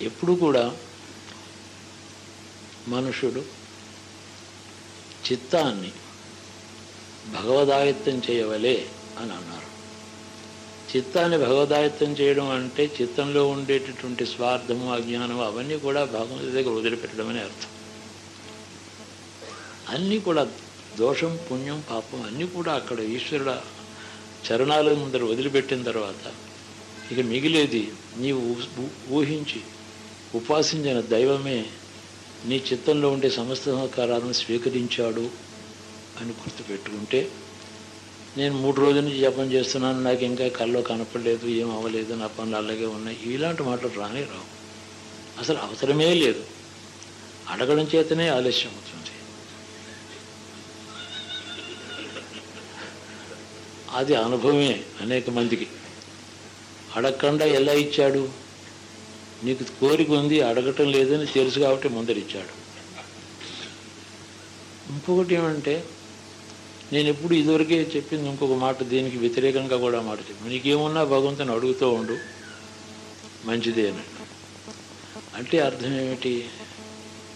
ఎప్పుడు కూడా మనుషుడు చిత్తాన్ని భగవదాయత్తం చేయవలే అని అన్నారు. చిత్తాన్ని భగవదాయత్తం చేయడం అంటే చిత్తంలో ఉండేటటువంటి స్వార్థము అజ్ఞానము అవన్నీ కూడా భగవంతుడి దగ్గర వదిలిపెట్టడం అర్థం. అన్నీ కూడా దోషం పుణ్యం పాపం అన్నీ కూడా అక్కడ ఈశ్వరుడ చరణాల ముందర వదిలిపెట్టిన తర్వాత ఇక మిగిలేది నీవు ఊ- ఊహించి ఉపాసించిన దైవమే నీ చిత్తంలో ఉండే సమస్త సహకారాలను స్వీకరించాడు అని గుర్తుపెట్టుకుంటే నేను మూడు రోజుల నుంచి జపం చేస్తున్నాను నాకు ఇంకా కళ్ళలో కనపడలేదు ఏం అవ్వలేదు నా పనులు అలాగే ఉన్నాయి. ఇలాంటి మాటలు రానే రావు. అసలు అవసరమే లేదు. అడగడం చేతనే ఆలస్యం అవుతుంది. అది అనుభవమే అనేక మందికి. అడగకుండా ఎలా ఇచ్చాడు? నీకు కోరిక ఉంది అడగటం లేదని తెలుసు కాబట్టి ముందరిచ్చాడు. ఇంకొకటి ఏమంటే నేను ఎప్పుడు ఇదివరకే చెప్పింది ఇంకొక మాట దీనికి వ్యతిరేకంగా కూడా మాట చెప్పి నీకేమున్నా భగవంతుని అడుగుతూ ఉండు మంచిదే అని. అంటే అర్థం ఏమిటి?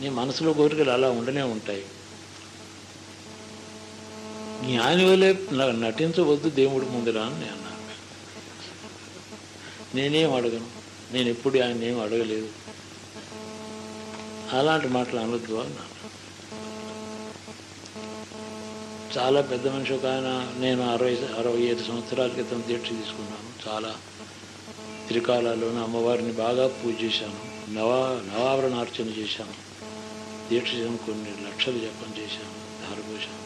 నీ మనసులో కోరికలు అలా ఉండనే ఉంటాయి. జ్ఞాని వలె నటించవద్దు దేవుడి ముందర అని నేను అన్నాను. నేనేం అడగను? నేను ఎప్పుడు ఆయన ఏం అడగలేదు. అలాంటి మాటలు అనొద్దు అన్నాను చాలా పెద్ద మనిషి ఒక ఆయన నేను అరవై అరవై ఐదు సంవత్సరాల క్రితం దీక్ష తీసుకున్నాను. చాలా త్రికాలాల్లోనూ అమ్మవారిని బాగా పూజ చేశాను. నవా నవావరణార్చన చేశాను. దీక్ష చేశాను కొన్ని లక్షలు జపం చేశాను ధారపోశాను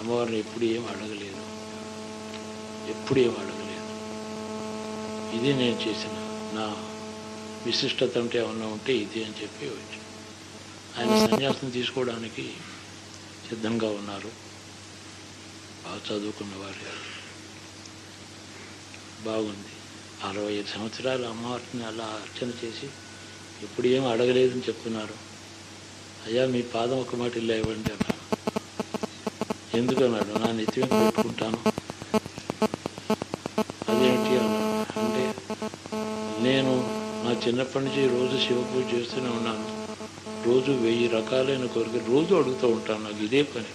అమ్మవారిని ఎప్పుడు ఏం అడగలేదు. ఎప్పుడు ఏం అడగలేదు. ఇది నేను చేసిన నా విశిష్టత అంటే ఏమన్నా ఉంటే ఇది అని చెప్పి వచ్చి. ఆయన సన్యాసం తీసుకోవడానికి సిద్ధంగా ఉన్నారు. బాగా చదువుకున్న వారి బాగుంది. అరవై ఐదు సంవత్సరాలు అమ్మవారిని అలా అర్చన చేసి ఎప్పుడు ఏం అడగలేదని చెప్తున్నారు. అయ్యా మీ పాదం ఒక మాట ఇలా ఇవ్వండి అన్నాడు ఎందుకన్నాడు? నా నెత్తి పెట్టుకుంటాను. నా చిన్నప్పటి నుంచి రోజు శివ పూజ చేస్తూనే ఉన్నాను. రోజు వెయ్యి రకాలైన కోరికలు రోజు అడుగుతూ ఉంటాను నాకు ఇదే పని.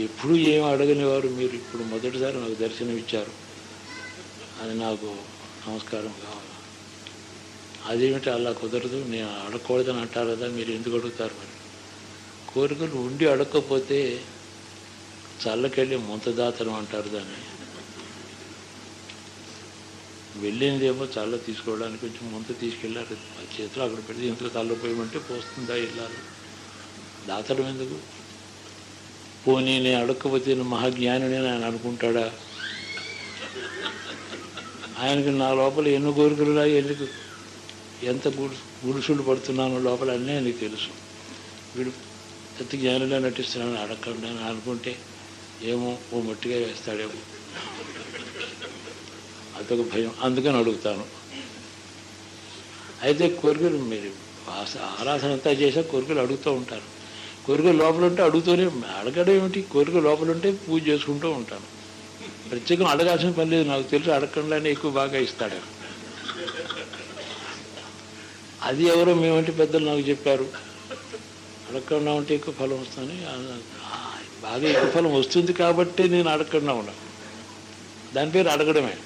ఎప్పుడు ఏం అడగని వారు మీరు ఇప్పుడు మొదటిసారి నాకు దర్శనం ఇచ్చారు. అది నాకు నమస్కారం కావాలి. అదేమిటి అలా కుదరదు? నేను అడగకూడదని అంటారు కదా మీరు ఎందుకు అడుగుతారు మరి? కోరికలు ఉండి అడగకపోతే చల్లకెళ్ళి ముంతదాతనం అంటారు దాన్ని. వెళ్ళేదేమో చల్ల తీసుకోవడానికి కొంచెం ముంత తీసుకెళ్ళారు. ఆ చేతిలో అక్కడ పెడితే ఇంట్లో తల్లపోయమంటే పోస్తుందా వెళ్ళాలి. దాతడం ఎందుకు? పోనీ నేను అడగకపోతే నేను ఆయన అనుకుంటాడా? ఆయనకి నా లోపల ఎన్ని కోరికలు ఉన్నాయి? ఎందుకు? ఎంత గుడుసులు పడుతున్నానో లోపల అన్నీ ఆయనకు తెలుసు. వీడు ఎంత జ్ఞానిగా నటిస్తున్నాను అడగకుండా అనుకుంటే ఏమో ఓ మట్టిగా వేస్తాడేమో. అదొక భయం. అందుకని అడుగుతాను. అయితే కోరికలు మీరు ఆరాధన అంతా చేసా కోరికలు అడుగుతూ ఉంటారు. కోరికలు లోపల ఉంటే అడుగుతూనే అడగడం ఏమిటి? కోరిక లోపల ఉంటే పూజ చేసుకుంటూ ఉంటాను. ప్రత్యేకం అడగాల్సిన పని లేదు. నాకు తెలుసు అడగకుండానే ఎక్కువ బాగా ఇస్తాడు. అది ఎవరో మేమంటే పెద్దలు నాకు చెప్పారు. అడగకుండా ఉంటే ఎక్కువ ఫలం వస్తుంది. బాగా ఎక్కువ ఫలం వస్తుంది కాబట్టి నేను అడగకుండా ఉన్నాను. దాని పేరు అడగడమే.